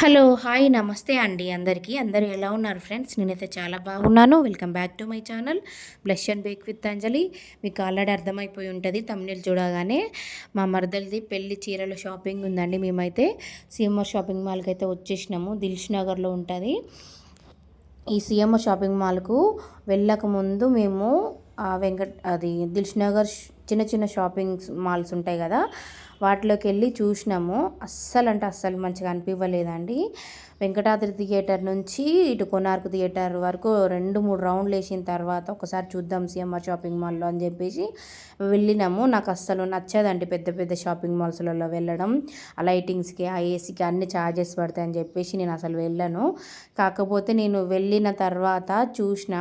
Hello hi నమస్తే అండి అందరికీ. అందరూ ఎలా ఉన్నారు ఫ్రెండ్స్? నేనైతే చాలా బాగున్నాను. Welcome back to my channel. Blush and bake with Anjali. మీకు ఆల్రెడీ అర్థమైపోయి ఉంటుంది తమిళ చూడగానే. మా మరదలది పెళ్ళి చీరల షాపింగ్ ఉందండి మేమైతే. సిఎంఆర్ షాపింగ్ మాల్కి అయితే వచ్చేసినాము. దిల్ష్ నగర్లో ఉంటుంది. ఈ సిఎంఆర్ షాపింగ్ మాల్కు వెళ్ళకముందు మేము వెంకట్ అది దిల్ష్ నగర్ చిన్న చిన్న షాపింగ్ మాల్స్ ఉంటాయి కదా. వాటిలోకి వెళ్ళి చూసినాము. అస్సలు అంటే అస్సలు మంచిగా అనిపించలేదండి వెంకటాద్రి థియేటర్ నుంచి ఇటు కొనార్కు థియేటర్ వరకు రెండు మూడు రౌండ్లు వేసిన తర్వాత ఒకసారి చూద్దాం సిఎంఆర్ షాపింగ్ మాల్లో అని చెప్పేసి వెళ్ళినాము. నాకు అస్సలు నచ్చదండి పెద్ద పెద్ద షాపింగ్ మాల్స్లలో వెళ్ళడం. ఆ లైటింగ్స్కి ఆ ఏసీకి అన్ని ఛార్జెస్ పడతాయని చెప్పేసి నేను అసలు వెళ్ళను. కాకపోతే నేను వెళ్ళిన తర్వాత చూసిన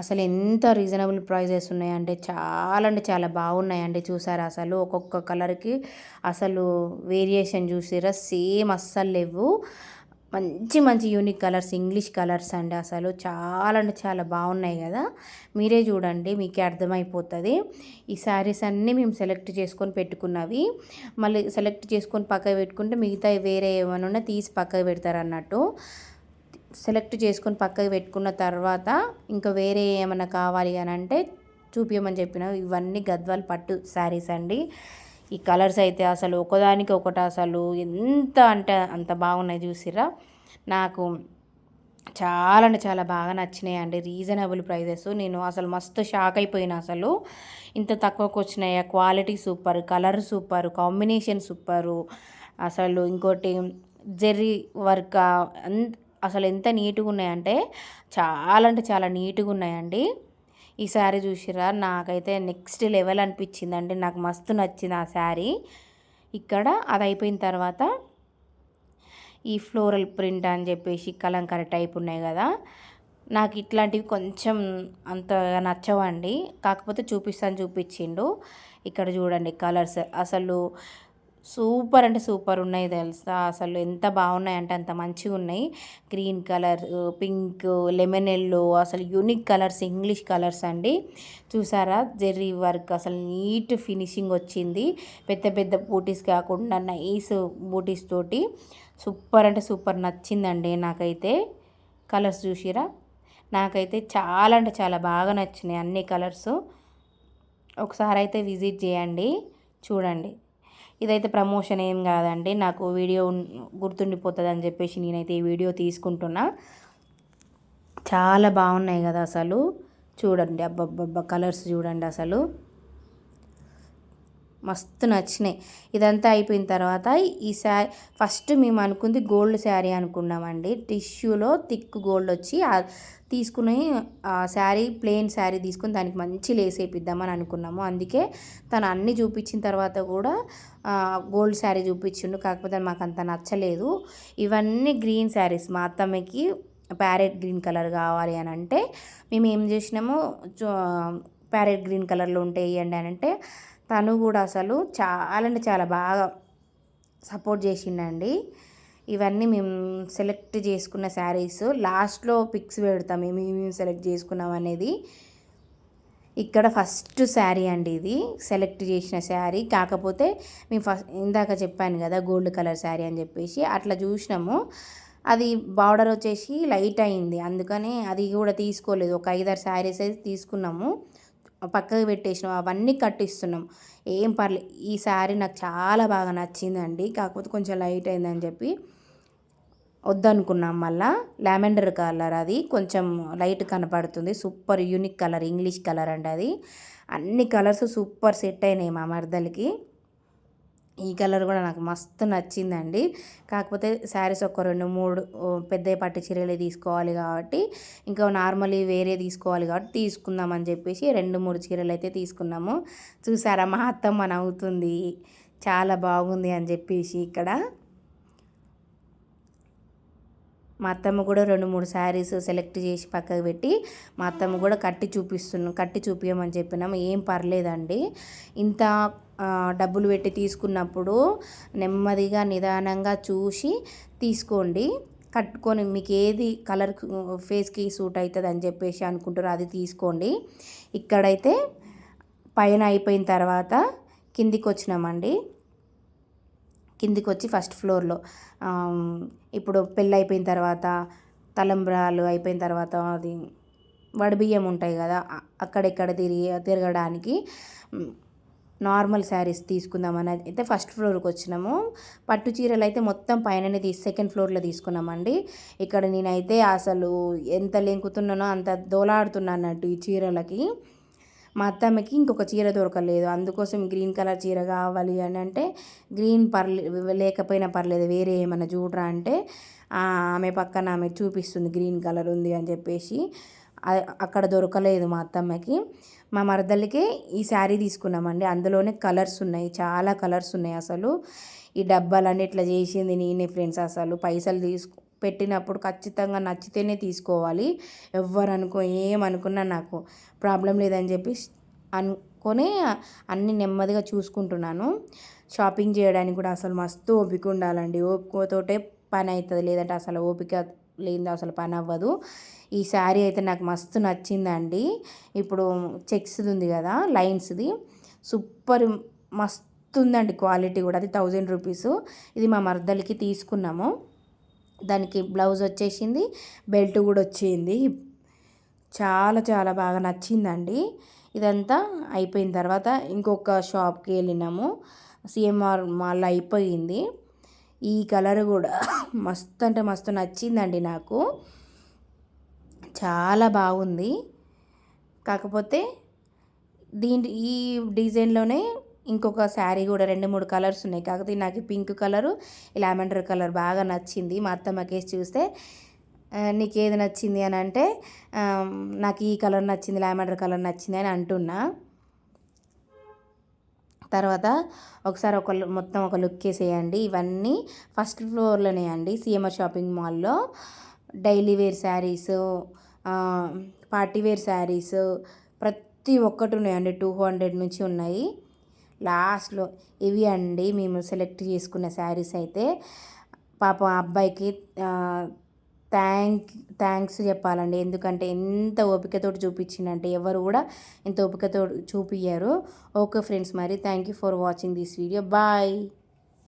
అసలు ఎంత రీజనబుల్ ప్రైజెస్ ఉన్నాయంటే చాలా అంటే చాలా బాగున్నాయండి. చూసారా అసలు ఒక్కొక్క కలర్కి అసలు వేరియేషన్ చూసారా సేమ్ అస్సలు లేవు. మంచి మంచి యూనిక్ కలర్స్ ఇంగ్లీష్ కలర్స్ అండి అసలు. చాలా అంటే చాలా బాగున్నాయి కదా. మీరే చూడండి మీకే అర్థమైపోతుంది. ఈ శారీస్ అన్నీ మేము సెలెక్ట్ చేసుకొని పెట్టుకున్నవి. మళ్ళీ సెలెక్ట్ చేసుకొని పక్కకు పెట్టుకుంటే మిగతా వేరే ఏమైనా తీసి పక్కకు పెడతారు అన్నట్టు సెలెక్ట్ చేసుకొని పక్కకి పెట్టుకున్న తర్వాత ఇంకా వేరే ఏమైనా కావాలి అని అంటే చూపించమని చెప్పిన ఇవన్నీ గద్వాల్ పట్టు శారీస్ అండి. ఈ కలర్స్ అయితే అసలు ఒకదానికి ఒకటి అసలు ఎంత అంటే అంత బాగున్నాయి చూసిరా నాకు చాలా అంటే చాలా బాగా నచ్చినాయి అండి రీజనబుల్ ప్రైజెస్. నేను అసలు మస్తు షాక్ అయిపోయినా అసలు. ఇంత తక్కువకు వచ్చినాయి quality super colour super combination super. అసలు ఇంకోటి జెర్రీ వర్క్ అసలు ఎంత నీట్గా ఉన్నాయంటే చాలా అంటే చాలా నీట్గా ఉన్నాయండి ఈ శారీ చూసిరా నాకైతే నెక్స్ట్ లెవెల్ అనిపించిందండి. నాకు మస్తు నచ్చింది ఆ శారీ. ఇక్కడ అది అయిపోయిన తర్వాత ఈ ఫ్లోరల్ ప్రింట్ అని చెప్పేసి కలంకారీ టైప్ ఉన్నాయి కదా. నాకు ఇట్లాంటివి కొంచెం అంత నచ్చవండి. కాకపోతే చూపిస్తాను చూపించిండు. ఇక్కడ చూడండి కలర్స్. అసలు సూపర్ అంటే సూపర్ ఉన్నాయి తెలుసా? అసలు ఎంత బాగున్నాయి అంటే అంత మంచిగా ఉన్నాయి. Green colour pink lemon yellow అసలు యూనిక్ కలర్స్ ఇంగ్లీష్ కలర్స్ అండి. చూసారా? జెర్రీ వర్క్ అసలు నీట్ ఫినిషింగ్ వచ్చింది. పెద్ద పెద్ద బూటీస్ కాకుండా నైస్ బూటీస్ తోటి సూపర్ అంటే సూపర్ నచ్చిందండి నాకైతే. కలర్స్ చూసిరా? నాకైతే చాలా అంటే చాలా బాగా నచ్చినాయి అన్ని కలర్స్. ఒకసారి అయితే విజిట్ చేయండి. చూడండి. ఇదైతే ప్రమోషన్ ఏం కాదండి. నాకు వీడియో గుర్తుండిపోతుంది అని చెప్పేసి నేనైతే ఈ వీడియో తీసుకుంటున్నా. చాలా బాగున్నాయి కదా అసలు. చూడండి అబ్బబ్బబ్బ కలర్స్ చూడండి అసలు. మస్తు నచ్చినాయి. ఇదంతా అయిపోయిన తర్వాత ఈ శారీ ఫస్ట్ మేము అనుకుంది గోల్డ్ శారీ అనుకున్నామండి. టిష్యూలో థిక్ గోల్డ్ వచ్చి తీసుకుని ఆ శారీ ప్లెయిన్ శారీ తీసుకుని దానికి మంచి లేస్ వేపిద్దామని అనుకున్నాము. అందుకే తను అన్నీ చూపించిన తర్వాత కూడా గోల్డ్ శారీ చూపించిండు. కాకపోతే మాకు అంత నచ్చలేదు. ఇవన్నీ గ్రీన్ శారీస్. మా అత్తమ్మకి ప్యారెట్ గ్రీన్ కలర్ కావాలి అని అంటే మేము ఏం చేసినాము ప్యారెట్ గ్రీన్ కలర్లో ఉంటే వేయండి అని అంటే తను కూడా అసలు చాలా అంటే చాలా బాగా సపోర్ట్ చేసిండండి. ఇవన్నీ మేము సెలెక్ట్ చేసుకున్న శారీస్ లాస్ట్లో పిక్స్ పెడతాం మేము మేము సెలెక్ట్ చేసుకున్నాం అనేది. ఇక్కడ ఫస్ట్ శారీ అండి ఇది సెలెక్ట్ చేసిన శారీ. కాకపోతే మేము ఫస్ట్ ఇందాక చెప్పాను కదా గోల్డ్ కలర్ శారీ అని చెప్పేసి అట్లా చూసినాము. అది బార్డర్ వచ్చేసి లైట్ అయింది అందుకని అది కూడా తీసుకోలేదు. ఒక ఐదారు శారీస్ అయితే తీసుకున్నాము. పక్కకు పెట్టేసినాం అవన్నీ కట్టిస్తున్నాం. ఏం పర్లేదు ఈ శారీ నాకు చాలా బాగా నచ్చిందండి. కాకపోతే కొంచెం లైట్ అయిందని చెప్పి వద్దనుకున్నాం మళ్ళా. లావెండర్ కలర్ అది కొంచెం లైట్ కనపడుతుంది. Super unique colour English colour అండి అది. అన్ని కలర్స్ సూపర్ సెట్ అయినాయి మా మరదలకి. ఈ కలర్ కూడా నాకు మస్తు నచ్చిందండి. కాకపోతే శారీస్ ఒక రెండు మూడు పెద్ద పట్టు చీరలే తీసుకోవాలి కాబట్టి ఇంకా నార్మల్లీ వేరే తీసుకోవాలి కాబట్టి తీసుకుందామని చెప్పేసి రెండు మూడు చీరలు అయితే తీసుకున్నాము. చూసారా మా అత్తమ్మ నవ్వుతుంది. చాలా బాగుంది అని చెప్పేసి ఇక్కడ. మా అత్తమ్మ కూడా రెండు మూడు శారీస్ సెలెక్ట్ చేసి పక్కకు పెట్టి మా అత్తమ్మ కూడా కట్టి చూపిస్తున్నాం కట్టి చూపించమని చెప్పినాము. ఏం పర్లేదండి. ఇంత డబ్బులు పెట్టి తీసుకున్నప్పుడు నెమ్మదిగా నిదానంగా చూసి తీసుకోండి. కట్టుకొని మీకు ఏది కలర్ ఫేస్కి సూట్ అవుతుంది అని చెప్పేసి అనుకుంటారో అది తీసుకోండి. ఇక్కడైతే పైన అయిపోయిన తర్వాత కిందికి వచ్చినామండి. కిందికి వచ్చి ఫస్ట్ ఫ్లోర్లో. ఇప్పుడు పెళ్ళి అయిపోయిన తర్వాత తలంబ్రాలు అయిపోయిన తర్వాత అది వడబియ్యం ఉంటాయి కదా అక్కడెక్కడ తిరిగి తిరగడానికి నార్మల్ శారీస్ తీసుకుందామని అయితే ఫస్ట్ ఫ్లోర్కి వచ్చినాము. పట్టు చీరలు అయితే మొత్తం పైననే తీసి సెకండ్ ఫ్లోర్లో తీసుకున్నామండి. ఇక్కడ నేనైతే అసలు ఎంత లెంకుతున్నానో అంత దోలాడుతున్నా అన్నట్టు ఈ చీరలకి. మా అత్తమ్మకి ఇంకొక చీర దొరకలేదు. అందుకోసం గ్రీన్ కలర్ చీర కావాలి అని అంటే గ్రీన్ పర్లే లేకపోయినా పర్లేదు వేరే ఏమైనా చూడరా అంటే ఆమె పక్కన ఆమె చూపిస్తుంది గ్రీన్ కలర్ ఉంది అని చెప్పేసి. అక్కడ దొరకలేదు మా అత్తమ్మకి. మా మరదలకి ఈ శారీ తీసుకున్నామండి. అందులోనే కలర్స్ ఉన్నాయి. చాలా కలర్స్ ఉన్నాయి అసలు. ఈ డబ్బాలన్నీ ఇట్లా చేసింది నేనే ఫ్రెండ్స్ అసలు. పైసలు తీసుకు పెట్టినప్పుడు ఖచ్చితంగా నచ్చితేనే తీసుకోవాలి. ఎవరు అనుకో ఏమనుకున్నా నాకు ప్రాబ్లం లేదని చెప్పి అనుకొని అన్ని నెమ్మదిగా చూసుకుంటున్నాను. షాపింగ్ చేయడానికి కూడా అసలు మస్తు ఓపిక ఉండాలండి. ఓపికతోటే పని అవుతుంది. లేదంటే అసలు ఓపిక లేదు అసలు పని అవ్వదు. ఈ శారీ అయితే నాకు మస్తు నచ్చిందండి. ఇప్పుడు చెక్స్ది ఉంది కదా లైన్స్ది. సూపర్ మస్తు ఉందండి క్వాలిటీ కూడా అది థౌజండ్ రూపీస్. ఇది మా మర్దలకి తీసుకున్నాము. దానికి బ్లౌజ్ వచ్చేసింది బెల్ట్ కూడా వచ్చింది చాలా చాలా బాగా నచ్చిందండి. ఇదంతా అయిపోయిన తర్వాత ఇంకొక షాప్కి వెళ్ళినాము. సిఎంఆర్ మాల్ అయిపోయింది. ఈ కలర్ కూడా మస్తు అంటే మస్తు నచ్చిందండి నాకు. చాలా బాగుంది. కాకపోతే దీని ఈ డిజైన్లోనే ఇంకొక శారీ కూడా రెండు మూడు కలర్స్ ఉన్నాయి. కాకపోతే నాకు పింక్ కలరు లావెండర్ కలర్ బాగా నచ్చింది. మా అత్తమ్మకేసి చూస్తే నీకు ఏది నచ్చింది అని అంటే నాకు ఈ కలర్ నచ్చింది లావెండర్ కలర్ నచ్చింది అని అంటున్నా. తర్వాత ఒకసారి ఒక మొత్తం ఒక లుక్ వేసేయండి. ఇవన్నీ ఫస్ట్ ఫ్లోర్లోనే అండి. సిఎంఆర్ షాపింగ్ మాల్లో daily wear saris party wear saris ప్రతి ఒక్కటి ఉన్నాయండి. టూ హండ్రెడ్ నుంచి ఉన్నాయి. లాస్ట్లో ఇవి అండి. మేము సెలెక్ట్ చేసుకున్న శారీస్ అయితే పాపం ఆ అబ్బాయికి థ్యాంక్ థ్యాంక్స్ చెప్పాలండి. ఎందుకంటే ఎంత ఓపికతోటి చూపించిందంటే ఎవరు కూడా ఇంత ఓపికతో చూపించారు ఓకే ఫ్రెండ్స్ మరి. Thank you for watching this video. Bye.